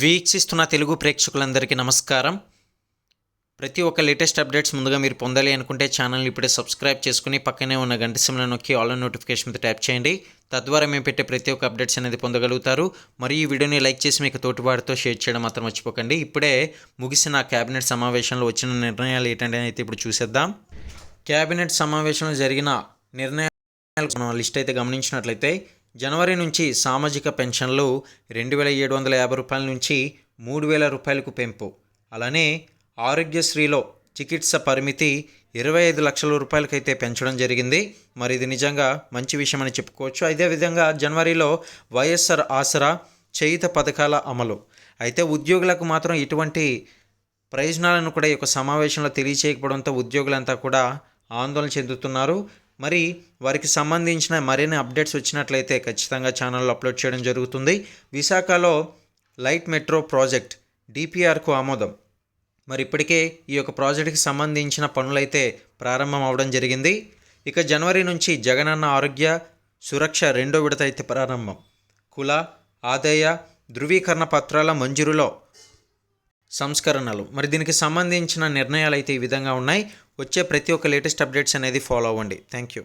వీక్షిస్తున్న తెలుగు ప్రేక్షకులందరికీ నమస్కారం. ప్రతి ఒక్క లేటెస్ట్ అప్డేట్స్ ముందుగా మీరు పొందాలి అనుకుంటే ఛానల్ని ఇప్పుడే సబ్స్క్రైబ్ చేసుకుని పక్కనే ఉన్న గంట సిమ్లో నొక్కి ఆల్ నోటిఫికేషన్ మీద ట్యాప్ చేయండి. తద్వారా మేము పెట్టే ప్రతి ఒక్క అప్డేట్స్ అనేది పొందగలుగుతారు. మరియు ఈ వీడియోని లైక్ చేసి మీకు తోటివారితో షేర్ చేయడం మాత్రం మర్చిపోకండి. ఇప్పుడే ముగిసిన కేబినెట్ సమావేశంలో వచ్చిన నిర్ణయాలు ఏంటంటే అయితే ఇప్పుడు చూసేద్దాం. కేబినెట్ సమావేశంలో జరిగిన నిర్ణయాలు మనం లిస్ట్ అయితే గమనించినట్లయితే జనవరి నుంచి సామాజిక పెన్షన్లు రెండు వేల ఏడు వందల యాభై రూపాయల నుంచి మూడు వేల రూపాయలకు పెంపు. అలానే ఆరోగ్యశ్రీలో చికిత్స పరిమితి ఇరవై ఐదు లక్షల రూపాయలకైతే పెంచడం జరిగింది. మరి ఇది నిజంగా మంచి విషయం అని చెప్పుకోవచ్చు అదేవిధంగా జనవరిలో వైఎస్ఆర్ ఆసరా చేయుత పథకాల అమలు. అయితే ఉద్యోగులకు మాత్రం ఇటువంటి ప్రయోజనాలను కూడా ఈ యొక్క సమావేశంలో తెలియచేయకపోవడంతో ఉద్యోగులంతా కూడా ఆందోళన చెందుతున్నారు. మరి వారికి సంబంధించిన మరిన్ని అప్డేట్స్ వచ్చినట్లయితే ఖచ్చితంగా ఛానల్లో అప్లోడ్ చేయడం జరుగుతుంది. విశాఖలో లైట్ మెట్రో ప్రాజెక్ట్ డిపిఆర్కు ఆమోదం. మరి ఇప్పటికే ఈ యొక్క ప్రాజెక్టుకి సంబంధించిన పనులైతే ప్రారంభం అవడం జరిగింది. ఇక జనవరి నుంచి జగనన్న ఆరోగ్య సురక్ష రెండో విడత అయితే ప్రారంభం. కుల ఆదాయ ధృవీకరణ పత్రాల మంజూరులో సంస్కరణలు. మరి దీనికి సంబంధించిన నిర్ణయాలు అయితే ఈ విధంగా ఉన్నాయి. వచ్చే ప్రతి ఒక్క లేటెస్ట్ అప్డేట్స్ అనేది ఫాలో అవ్వండి. Thank you